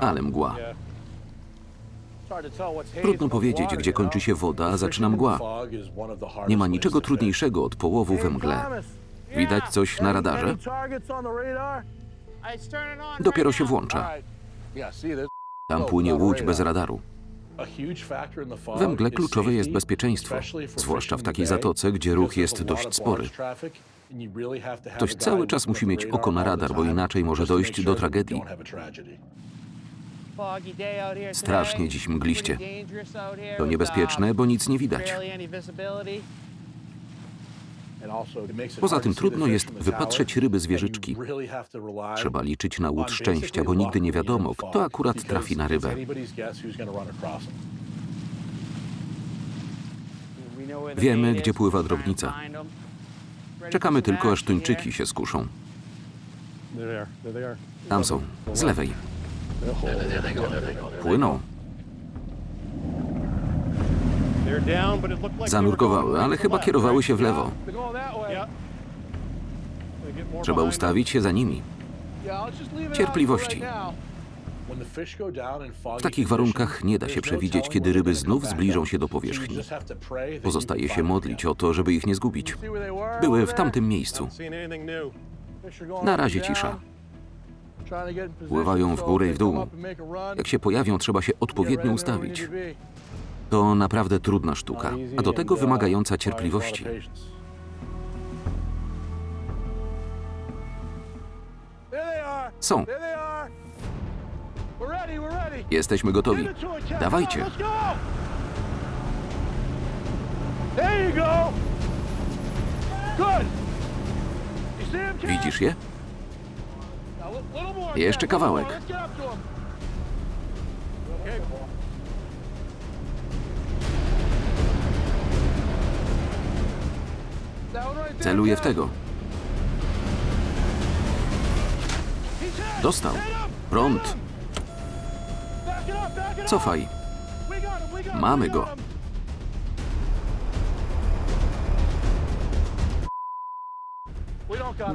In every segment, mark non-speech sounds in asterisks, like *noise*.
ale mgła. Trudno powiedzieć, gdzie kończy się woda, a zaczyna mgła. Nie ma niczego trudniejszego od połowu we mgle. Widać coś na radarze? Dopiero się włącza. Tam płynie łódź bez radaru. We mgle kluczowe jest bezpieczeństwo, zwłaszcza w takiej zatoce, gdzie ruch jest dość spory. Ktoś cały czas musi mieć oko na radar, bo inaczej może dojść do tragedii. Strasznie dziś mgliście. To niebezpieczne, bo nic nie widać. Poza tym trudno jest wypatrzeć ryby z wieżyczki. Trzeba liczyć na łód szczęścia, bo nigdy nie wiadomo, kto akurat trafi na rybę. Wiemy, gdzie pływa drobnica. Czekamy tylko, aż tuńczyki się skuszą. Tam są, z lewej. Płyną. Zanurkowały, ale chyba kierowały się w lewo. Trzeba ustawić się za nimi. Cierpliwości. W takich warunkach nie da się przewidzieć, kiedy ryby znów zbliżą się do powierzchni. Pozostaje się modlić o to, żeby ich nie zgubić. Były w tamtym miejscu. Na razie cisza. Pływają w górę i w dół. Jak się pojawią, trzeba się odpowiednio ustawić. To naprawdę trudna sztuka, a do tego wymagająca cierpliwości. Są. Jesteśmy gotowi. Dawajcie. Widzisz je? Jeszcze kawałek. Celuję w tego. Dostał. Prąd. Cofaj. Mamy go.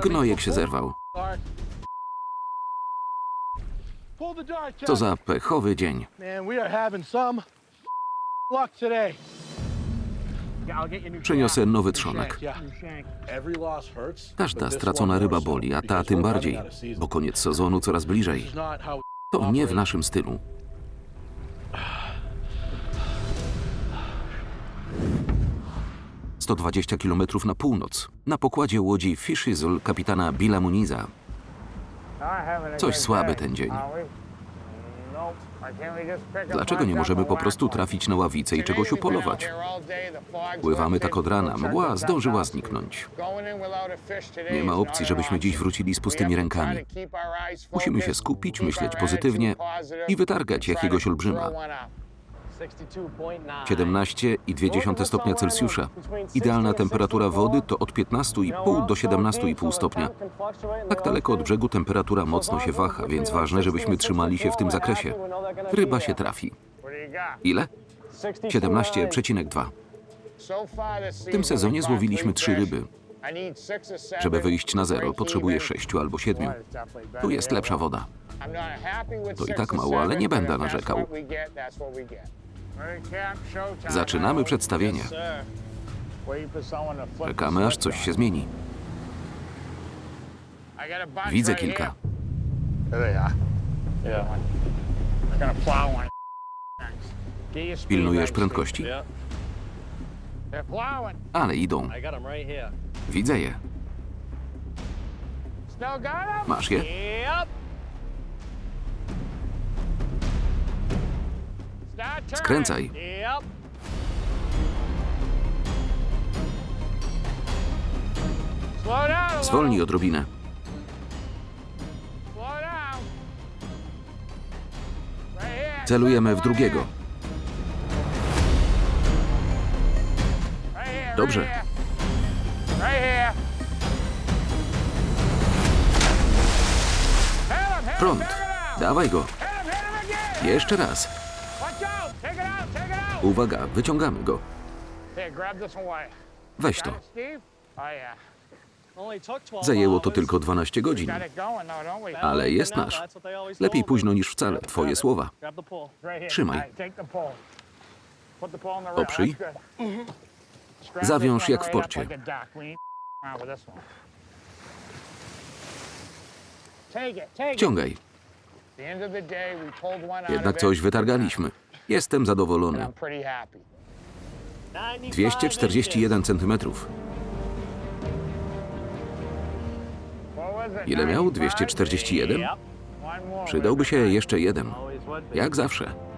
Gnojek się zerwał. Co za pechowy dzień. *laughs* Przyniosę nowy trzonek. Każda stracona ryba boli, a ta tym bardziej, bo koniec sezonu coraz bliżej. To nie w naszym stylu. Sto dwadzieścia kilometrów na północ, na pokładzie łodzi Fishizzle kapitana Billa Muniza. Coś słaby ten dzień. Dlaczego nie możemy po prostu trafić na ławicę i czegoś upolować? Pływamy tak od rana, mgła zdążyła zniknąć. Nie ma opcji, żebyśmy dziś wrócili z pustymi rękami. Musimy się skupić, myśleć pozytywnie i wytargać jakiegoś olbrzyma. 17,2 stopnia Celsjusza. Idealna temperatura wody to od 15,5 do 17,5 stopnia. Tak daleko od brzegu temperatura mocno się waha, więc ważne, żebyśmy trzymali się w tym zakresie. Ryba się trafi. Ile? 17,2. W tym sezonie złowiliśmy trzy ryby. Żeby wyjść na zero, potrzebuję 6 albo 7. Tu jest lepsza woda. To i tak mało, ale nie będę narzekał. Zaczynamy przedstawienie. Czekamy, aż coś się zmieni. Widzę kilka. Pilnujesz prędkości? Ale idą. Widzę je. Masz je? Skręcaj. Zwolnij odrobinę. Celujemy w drugiego. Dobrze. Prąd. Dawaj go. Jeszcze raz. Uwaga, wyciągamy go. Weź to. Zajęło to tylko 12 godzin, ale jest nasz. Lepiej późno niż wcale, twoje słowa. Trzymaj. Oprzyj. Zawiąż jak w porcie. Ciągaj. Jednak coś wytargaliśmy. Jestem zadowolony. 241 centymetrów. Ile miał? 241? Przydałby się jeszcze jeden. Jak zawsze.